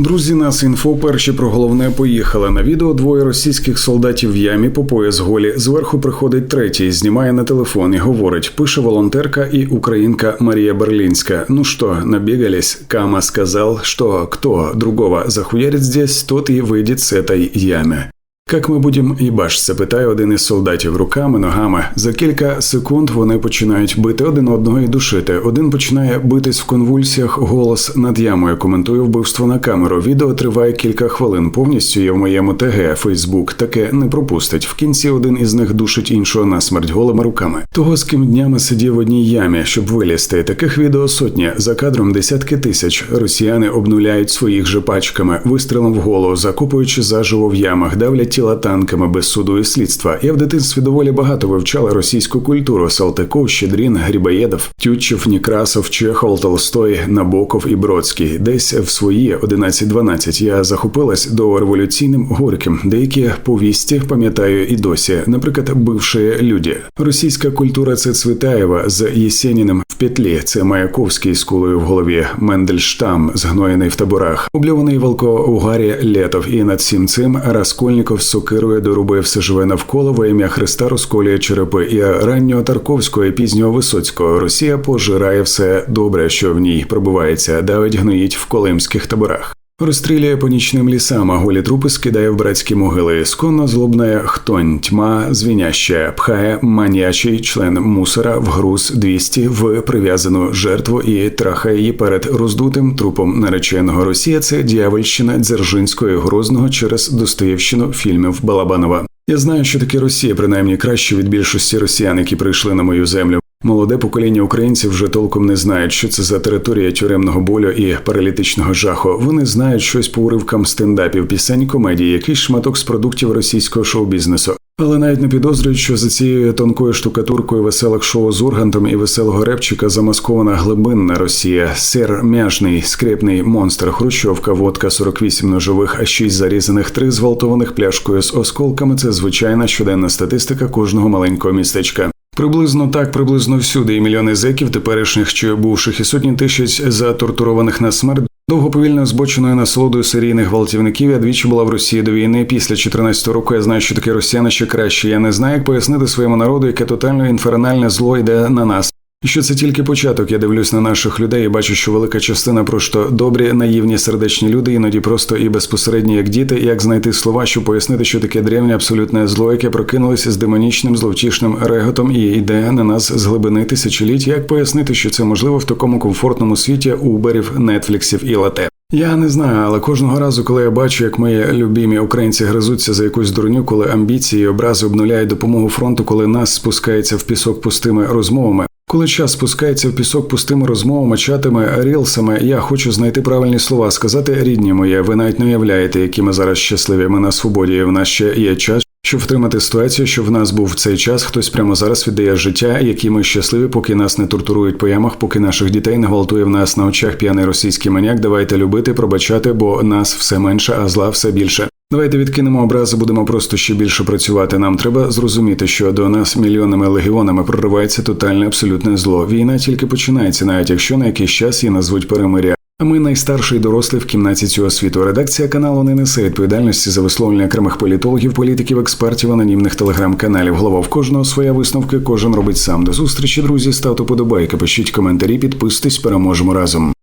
Друзі, нас інфо перші про головне поїхали. На відео двоє російських солдатів в ямі по пояс голі. Зверху приходить третій, знімає на телефон і говорить: пише волонтерка і українка Марія Берлінська. Ну що, набігались? Кама сказал, что кто другого захуярит здесь, тот и выйдет с этой ямы. Як ми будемо їбашся, питає один із солдатів руками, ногами. За кілька секунд вони починають бити один одного і душити. Один починає битись в конвульсіях. Голос над ямою коментує вбивство на камеру. Відео триває кілька хвилин. Повністю є в моєму ТГ Фейсбук. Таке не пропустить. В кінці один із них душить іншого насмерть голими руками. Того з ким днями сидів в одній ямі, щоб вилізти. Таких відео сотні за кадром десятки тисяч. Росіяни обнуляють своїх же пачками, вистрілом в голову, закопуючи заживо в ямах, давлять тіла танками без суду і слідства. Я в дитинстві доволі багато вивчала російську культуру: Салтиков, Щедрін, Грибоєдов, Тютчев, Некрасов, Чехов, Толстой, Набоков і Бродський. Десь в свої 11-12 я захопилась до революційним горьким. Деякі повісті пам'ятаю і досі. Наприклад, бивші люди. Російська культура це Цвітаєва з Єсеніним в петлі. Це Маяковський з кулею в голові, Мендельштам, згноєний в таборах, облюваний Волко-Угарі Летов. І над всім цим Раскольніков сокирує дорубує все живе навколо во ім'я Христа розколює черепи. І раннього Тарковського, і пізнього Висоцького Росія пожирає все добре, що в ній пробувається, давить гноїть в колимських таборах. Розстрілює по нічним лісам, а голі трупи скидає в братські могили. Сконно злобна хтонь, тьма звіняща, пхає маньячий член мусора в груз 200 в прив'язану жертву і трахає її перед роздутим трупом нареченого. Росія це діявольщина Дзержинського і Грозного через Достоєвщину фільмів Балабанова. Я знаю, що таке Росія, принаймні краще від більшості росіян, які прийшли на мою землю. Молоде покоління українців вже толком не знають, що це за територія тюремного болю і паралітичного жаху. Вони знають щось по уривкам стендапів, пісень, комедії, якийсь шматок з продуктів російського шоу-бізнесу. Але навіть не підозрюють, що за цією тонкою штукатуркою веселих шоу з Ургантом і веселого репчика замаскована глибинна Росія, сир м'яжний, скрепний монстр, хрущовка, водка, 48 ножових, а 6 зарізаних, 3 зґвалтованих пляшкою з осколками. Це звичайна щоденна статистика кожного маленького містечка. Приблизно так, приблизно всюди, і мільйони зеків, теперішніх чи бувших, і сотні тисяч затортурованих на смерть. Довго повільно збоченою насолодою серійних гвалтівників я двічі була в Росії до війни. Після 14 року я знаю, що таке росіяни ще краще. Я не знаю, як пояснити своєму народу, яке тотально інфернальне зло йде на нас. Що це тільки початок. Я дивлюсь на наших людей і бачу, що велика частина просто добрі, наївні, сердечні люди, іноді просто і безпосередні, як діти, як знайти слова, щоб пояснити, що таке древнє абсолютне зло, яке прокинулося з демонічним зловтішним реготом і йде на нас з глибини тисячоліть. Як пояснити, що це можливо в такому комфортному світі уберів, нетфліксів і лате. Я не знаю, але кожного разу, коли я бачу, як мої любімі українці гризуться за якусь дурню, коли амбіції і образи обнуляють допомогу фронту, коли нас спускається в пісок пустими розмовами. Коли час спускається в пісок пустими розмовами, чатами, рілсами, я хочу знайти правильні слова, сказати рідні моє. Ви навіть не уявляєте, які ми зараз щасливі. Ми на свободі. В нас ще є час, щоб втримати ситуацію, що в нас був цей час. Хтось прямо зараз віддає життя, які ми щасливі, поки нас не тортурують по ямах, поки наших дітей не гвалтує в нас на очах п'яний російський маняк. Давайте любити, пробачати, бо нас все менше, а зла все більше. Давайте відкинемо образи, будемо просто ще більше працювати. Нам треба зрозуміти, що до нас мільйонами легіонами проривається тотальне абсолютне зло. Війна тільки починається, навіть якщо на якийсь час її назвуть перемиря. А ми найстарший дорослий в кімнаті цього світу. Редакція каналу не несе відповідальності за висловлення окремих політологів, політиків, експертів, анонімних телеграм-каналів. Голова в кожного своя висновки, кожен робить сам. До зустрічі, друзі. Ставте подобайки, пишіть коментарі, підписуйтесь, переможемо разом.